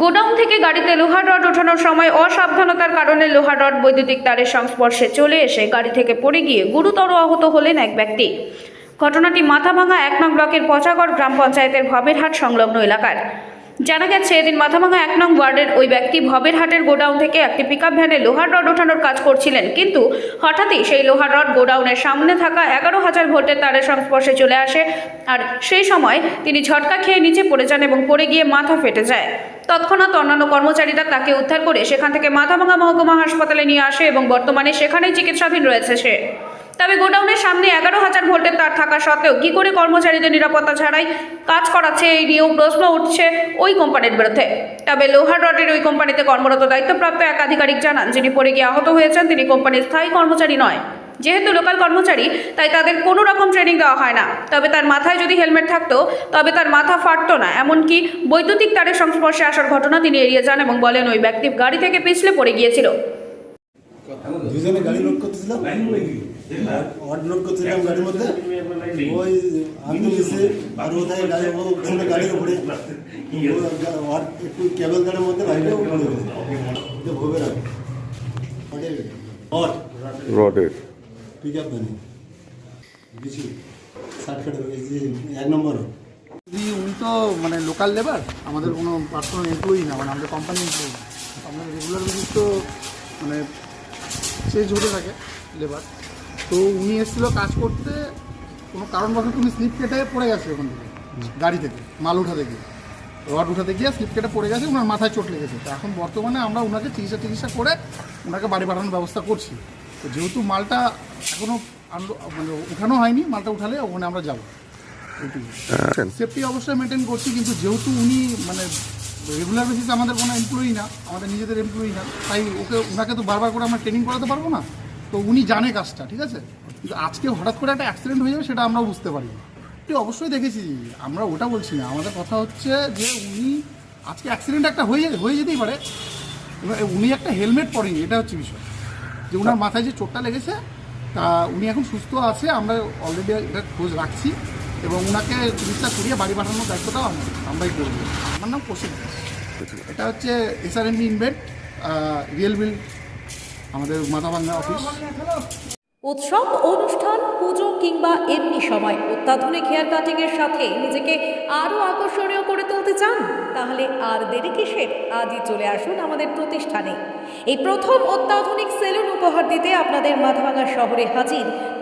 Godown থেকে গাড়িতে লোহার রড ওঠানোর সময় অসাবধানতার কারণে লোহার রড বৈদ্যুতিক তারের সংস্পর্শে চলে এসে গাড়ি থেকে পড়ে গিয়ে গুরুতর আহত হলেন এক ব্যক্তি। ঘটনাটি মাথাভাঙা এক নং ব্লকের পচাগড় গ্রাম পঞ্চায়েতের ভবেরহাট সংলগ্ন এলাকার। জানা গেছে, এদিন মাথাভাঙা এক নং ওয়ার্ডের ওই ব্যক্তি ভবেরহাটের গোডাউন থেকে একটি পিকআপ ভ্যানে লোহার রড ওঠানোর কাজ করছিলেন। কিন্তু হঠাৎই সেই লোহার রড গোডাউনের সামনে থাকা এগারো হাজার ভোল্টের তারের সংস্পর্শে চলে আসে আর সেই সময় তিনি ঝটকা খেয়ে নিচে পড়ে যান এবং পড়ে গিয়ে মাথা ফেটে যায়। তৎক্ষণাৎ অন্যান্য কর্মচারীরা তাকে উদ্ধার করে সেখান থেকে মাথাভাঙা মহকুমা হাসপাতালে নিয়ে আসে এবং বর্তমানে সেখানেই চিকিৎসাধীন রয়েছে সে। তবে গোডাউনের সামনে এগারো হাজার ভোল্টের তার থাকা সত্ত্বেও কী করে কর্মচারীদের নিরাপত্তা ছাড়াই কাজ করাচ্ছে এই নিয়েও প্রশ্ন উঠছে ওই কোম্পানির বিরুদ্ধে। তবে লোহার রডের ওই কোম্পানিতে কর্মরত দায়িত্বপ্রাপ্ত এক আধিকারিক জানান, যিনি পড়ে গিয়ে আহত হয়েছেন, তিনি কোম্পানির স্থায়ী কর্মচারী নয়। যেহেতু লোকাল কর্মচারী, তাই তাদের কোনো রকম ট্রেনিং দেওয়া হয় না। তবে তার মাথায় যদি হেলমেট থাকতো, তবে তার মাথা ফাটতো না। এমনকি বৈদ্যুতিক তারের সংস্পর্শে আসার ঘটনা তিনি এড়িয়ে যান এবং বলেন, ওই ব্যক্তি গাড়ি থেকে পিছলে পড়ে গিয়েছিল। দুজনে গাড়ি লোড করতেছিলাম। অড লোড করতেছিলাম গাড়ির মধ্যে। ওই আনতে গেছে আর ও থাকে গাড়ি ও ওখানে গাড়ির উপরে একটু কেবল গাড়ির মধ্যে বাইরে পড়ে গেছে এটা ভোগে রাখ অট রডের পিক আপ গাড়ি। বেশি ষাট কাটা এই যে এক নম্বর দি উনি তো মানে লোকাল লেবার আমাদের কোনো পার্সোনাল এমপ্লয়ি না মানে আমাদের কোম্পানি এমপ্লয়ি আপনার রেগুলার বেসিস তো মানে চেঞ্জ হতে থাকে লেবার। তো উনি এসেছিল কাজ করতে কোনো কারণবশত উনি স্লিপ কেটে পড়ে গেছে ওখান থেকে গাড়ি থেকে মাল উঠাতে গিয়ে। রড উঠাতে গিয়ে স্লিপ কেটে পড়ে গেছে ওনার মাথায় চোট লেগেছে। তো এখন বর্তমানে আমরা ওনাকে চিকিৎসা টিকিৎসা করে ওনাকে বাড়ি পাঠানোর ব্যবস্থা করছি। তো যেহেতু মালটা এখনও মানে উঠানো হয়নি মালটা উঠালে ওখানে আমরা যাব। সেফটি অবশ্যই মেনটেন করছি কিন্তু যেহেতু উনি মানে রেগুলার বেসিসে আমাদের কোনো এমপ্লয়ি না, আমাদের নিজেদের এমপ্লয়ি না। তাই ওকে, ওনাকে তো বারবার করে আমরা ট্রেনিং করাতে পারব না। তো উনি জানে কাজটা, ঠিক আছে? কিন্তু আজকে হঠাৎ করে একটা অ্যাক্সিডেন্ট হয়ে যাবে সেটা আমরা বুঝতে পারি এটি অবশ্যই দেখেছি আমরা ওটা বলছি না। আমাদের কথা হচ্ছে যে উনি আজকে অ্যাক্সিডেন্ট একটা হয়ে হয়ে যেতেই পারে। উনি একটা হেলমেট পরেনি এটা হচ্ছে বিষয়। যে ওনার মাথায় যে চোটটা লেগেছে, তা উনি এখন সুস্থ আছে, আমরা অলরেডি এটা খোঁজ রাখছি। এবং ওনাকে চিকিৎসা করিয়ে বাড়ি পাঠানোর দায়িত্বটাও আমরা, আমরাই করব। আমার নাম কৌশিক এটা হচ্ছে এসআরএমবি ইনভেট রিয়েল বিল আমাদের মাথাভাঙ্গা অফিস। উৎসব, অনুষ্ঠান, পুজো কিংবা এমনি সময় অত্যাধুনিক হেয়ার কাটিংয়ের সাথে নিজেকে আরও আকর্ষণীয় করে তুলতে চান, তাহলে আর দেরি কিসের? আজই চলে আসুন আমাদের প্রতিষ্ঠানে। এই প্রথম অত্যাধুনিক সেলুন উপহার দিতে আপনাদের মাথাভাঙা শহরে হাজির